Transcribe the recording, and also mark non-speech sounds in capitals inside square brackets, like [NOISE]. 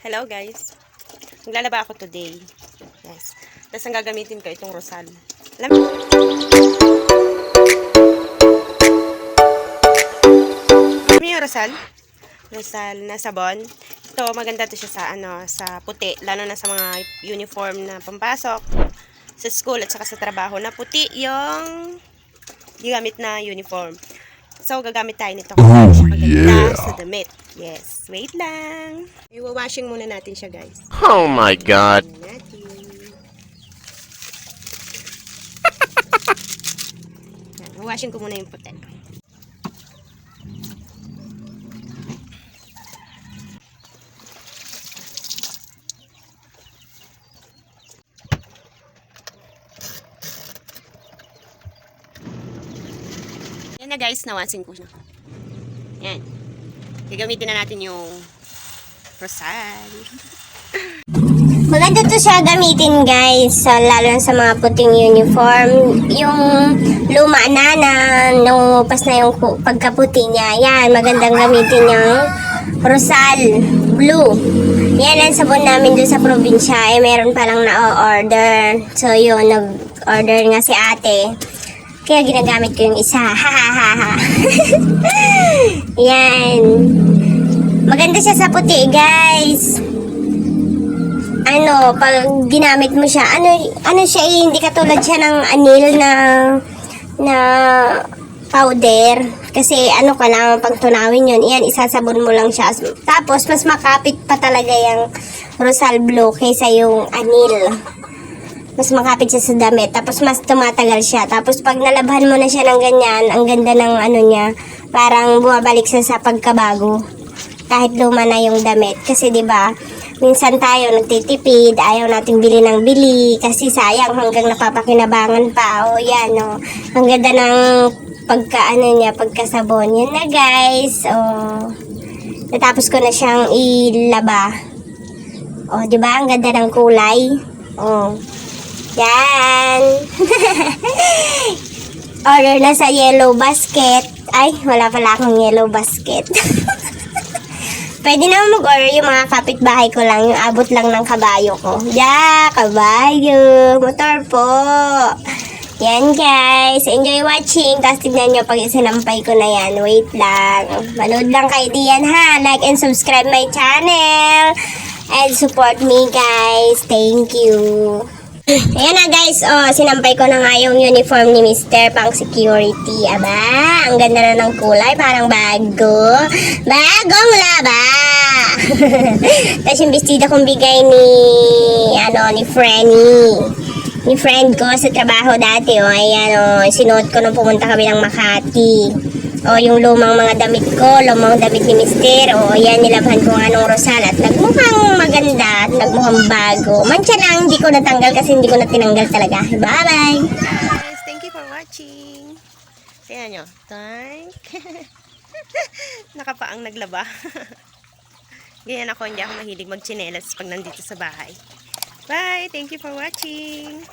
Hello guys. Maglalaba ako today. Yes. Tapos ang gagamitin ko itong rosal. Alam mo? Alam niyo yung rosal? Rosal na sabon. Ito, maganda to siya sa, ano, sa puti. Lalo na sa mga uniform na pampasok. Sa school at saka sa trabaho na puti yung ginamit na uniform. So, gagamit tayo nito. Oh, Maganda yeah. sa damit. Yes. Wait lang. Iwa-washing muna natin siya, guys. Oh my god. Natin. Yan, washing ko muna yung puti. Yan na guys, nawasin ko na. Yan. Gagamitin na natin yung rosal. Maganda to siya gamitin guys, sa, lalo sa mga puting uniform. Yung luma na na, numupas na yung pagkaputi niya. Yan, magandang gamitin yung Rosal Blue. Yan ang sabon namin doon sa probinsya. Eh, meron palang na-order. So yun, nag-order nga si ate. Kaya ginagamit ko yung isa. [LAUGHS] Ha ha ha ha. [LAUGHS] Yan. Maganda siya sa puti guys ano, pag ginamit mo siya, ano, ano siya eh, hindi katulad siya ng anil na, na powder. Kasi ano ka lang, pag tunawin yun, iyan, isasabon mo lang siya. Tapos, mas makapit pa talaga yung Rosal Blue kaysa yung anil. Mas makapit siya sa damit. Tapos, mas tumatagal siya. Tapos, pag nalabhan mo na siya ng ganyan, ang ganda ng ano niya, parang bumabalik siya sa pagkabago kahit luma na yung damit. Kasi 'di ba minsan tayo nagtitipid, ayaw nating bili ng bili kasi sayang hanggang napapakinabangan pa. O yan, o. Ang ganda ng pagka ano niya, pagkasabon. Yan na guys. O, natapos ko na siyang ilaba. O, di ba? Ang ganda ng kulay. O, yan. [LAUGHS] Order na sa yellow basket. Ay, wala pala akong yellow basket. [LAUGHS] Pwede naman mag-order yung mga kapitbahay ko lang, yung abot lang ng kabayo ko. Yeah, kabayo, motor po. Yan guys, enjoy watching. Tapos tignan nyo pag isinampay ko na yan. Wait lang. Manood lang kayo diyan ha. Like and subscribe my channel. And support me guys. Thank you. Ayan na guys, oh, sinampay ko na nga yung uniform ni Mr. pang security. Aba, ang ganda na ng kulay, parang bago. Bagong laba! [LAUGHS] Tapos yung bestida kong bigay ni, ano, ni Frenny. Ni friend ko sa trabaho dati, oh, ayan, oh, sinuot ko nung pumunta kami ng Makati. O, yung lumang mga damit ko, lumang damit ni Mister. O, yan, nilabhan ko nga nung rosal at nagmukhang maganda at nagmukhang bago. Mancha lang, hindi ko natanggal kasi hindi ko na tinanggal talaga. Bye-bye! Guys, thank you for watching. Tingnan nyo. Tank. [LAUGHS] Nakapaang naglaba. [LAUGHS] Ganyan ako, hindi ako mahilig magchinelas pag nandito sa bahay. Bye! Thank you for watching.